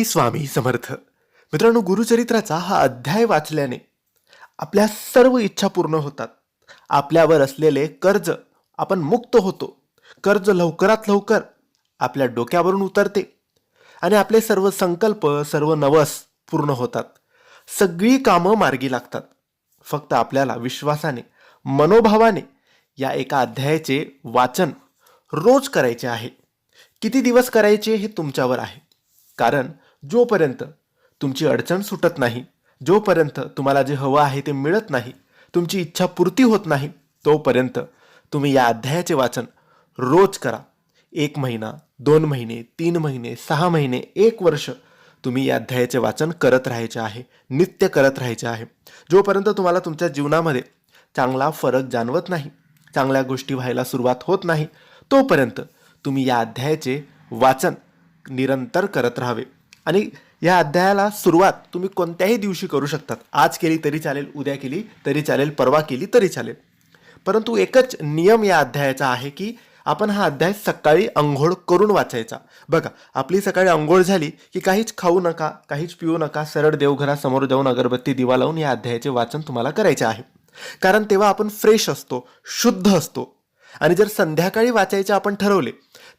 श्री स्वामी समर्थ. मित्रांनो गुरुचरित्राचा हा अध्याय वाचल्याने आपल्या सर्व इच्छा पूर्ण होतात. आपल्यावर असलेले कर्ज आपण मुक्त होतो. कर्ज लवकरात लवकर आपल्या डोक्यावरून उतरते आणि आपले सर्व संकल्प सर्व नवस पूर्ण होतात. सगळी कामं मार्गी लागतात. फक्त आपल्याला विश्वासाने मनोभावाने या एका अध्यायाचे वाचन रोज करायचे आहे. किती दिवस करायचे हे तुमच्यावर आहे. कारण जोपर्यंत तुमची अडचण सुटत नाही जोपर्यंत तुम्हाला जे हवं आहे ते मिळत नाही तुमची इच्छा पूर्ती होत नाही तोपर्यंत तुम्ही या अध्यायाचे वाचन रोज करा. एक महिना दोन महिने तीन महिने सहा महिने एक वर्ष तुम्ही या अध्यायाचे वाचन करत राहायचे आहे नित्य करत राहायचे आहे. जोपर्यंत तुम्हाला तुमच्या जीवनामध्ये चांगला फरक जाणवत नाही चांगल्या गोष्टी व्हायला सुरुवात होत नाही तोपर्यंत तुम्ही या अध्यायाचे वाचन निरंतर करत राहावे. आणि या अध्यायाला सुरुवात तुम्ही कोणत्याही दिवशी करू शकतात. आज केली तरी चालेल उद्या केली तरी चालेल परवा केली तरी चालेल. परंतु एकच नियम या अध्यायाचा आहे की आपण हा अध्याय सकाळी अंघोळ करून वाचायचा. बघा आपली सकाळी अंघोळ झाली की काहीच खाऊ नका काहीच पिऊ नका सरळ देवघरासमोर जाऊन अगरबत्ती दिवा लावून या अध्यायाचे वाचन तुम्हाला करायचे आहे. कारण तेव्हा आपण फ्रेश असतो शुद्ध असतो. आणि जर संध्याकाळी वाचायचे आपण ठरवले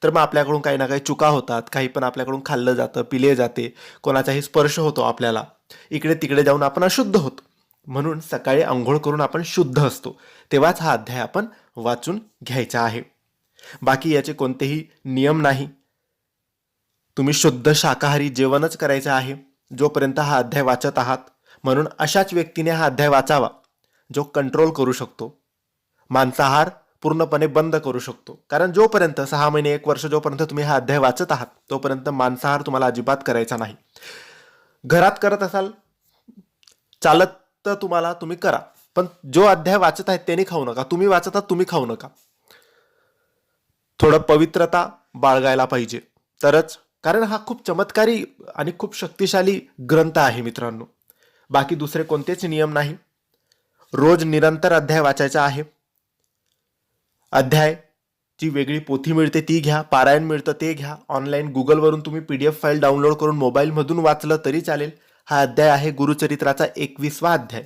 तर मग आपल्याकडून काही ना काही चुका होतात काही पण आपल्याकडून खाल्लं जातं पिले जाते कोणाचाही स्पर्श होतो आपल्याला. इकडे तिकडे जाऊन आपण अशुद्ध होतो. म्हणून सकाळी आंघोळ करून आपण शुद्ध असतो. तेव्हाच हा अध्याय आपण वाचून घ्यायचा आहे. बाकी याचे कोणतेही नियम नाही. तुम्ही शुद्ध शाकाहारी जेवणच करायचं आहे. जोपर्यंत हा अध्याय वाचत आहात म्हणून अशाच व्यक्तीने हा अध्याय वाचावा जो कंट्रोल करू शकतो. मांसाहार पूर्णपणे बंद करू शकतो. कारण जोपर्यंत सहा महिने एक वर्ष जोपर्यंत तुम्ही हा अध्याय वाचत आहात तोपर्यंत मांसाहार तुम्हाला अजिबात करायचा नाही. घरात करत असाल चालत तर तुम्हाला तुम्ही करा. पण जो अध्याय वाचत आहेत त्यांनी खाऊ नका. तुम्ही वाचत आहात तुम्ही खाऊ नका. थोडं पवित्रता बाळगायला पाहिजे. तरच कारण हा खूप चमत्कारी आणि खूप शक्तिशाली ग्रंथ आहे मित्रांनो. बाकी दुसरे कोणतेच नियम नाही. रोज निरंतर अध्याय वाचायचा आहे. अध्याय. जी वेगळी पोथी मिळते ती घ्या पारायण मिळतं ते घ्या. ऑनलाईन गुगलवरून तुम्ही P D F file download करून मोबाईलमधून वाचलं तरी चालेल. हा अध्याय आहे गुरुचरित्राचा एकवीसवा अध्याय.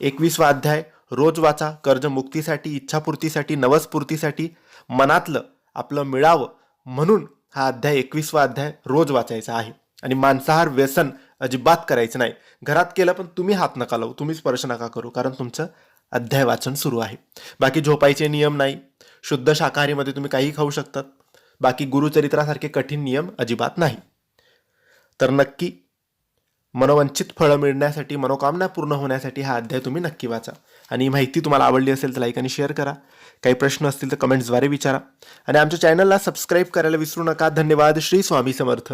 एकवीसवा अध्याय रोज वाचा कर्जमुक्तीसाठी इच्छापूर्तीसाठी नवस्पूर्तीसाठी मनातलं आपलं मिळावं म्हणून हा अध्याय एकवीसवा अध्याय रोज वाचायचा आहे. आणि मांसाहार व्यसन अजिबात करायचं नाही. घरात केलं पण तुम्ही हात नका लावू तुम्ही स्पर्श नका करू कारण तुमचं अध्याय वाचन सुरू आहे. बाकी झोपायचे नियम नाही. शुद्ध शाकाहारीमध्ये तुम्ही काही खाऊ शकतात. बाकी गुरुचरित्रासारखे कठीण नियम अजिबात नाही. तर नक्की मनोवंचित फळं मिळण्यासाठी मनोकामना पूर्ण होण्यासाठी हा अध्याय तुम्ही नक्की वाचा. आणि ही माहिती तुम्हाला आवडली असेल तर लाईक आणि शेअर करा. काही प्रश्न असतील तर कमेंट्सद्वारे विचारा. आणि आमच्या चॅनलला सबस्क्राईब करायला विसरू नका. धन्यवाद. श्री स्वामी समर्थ.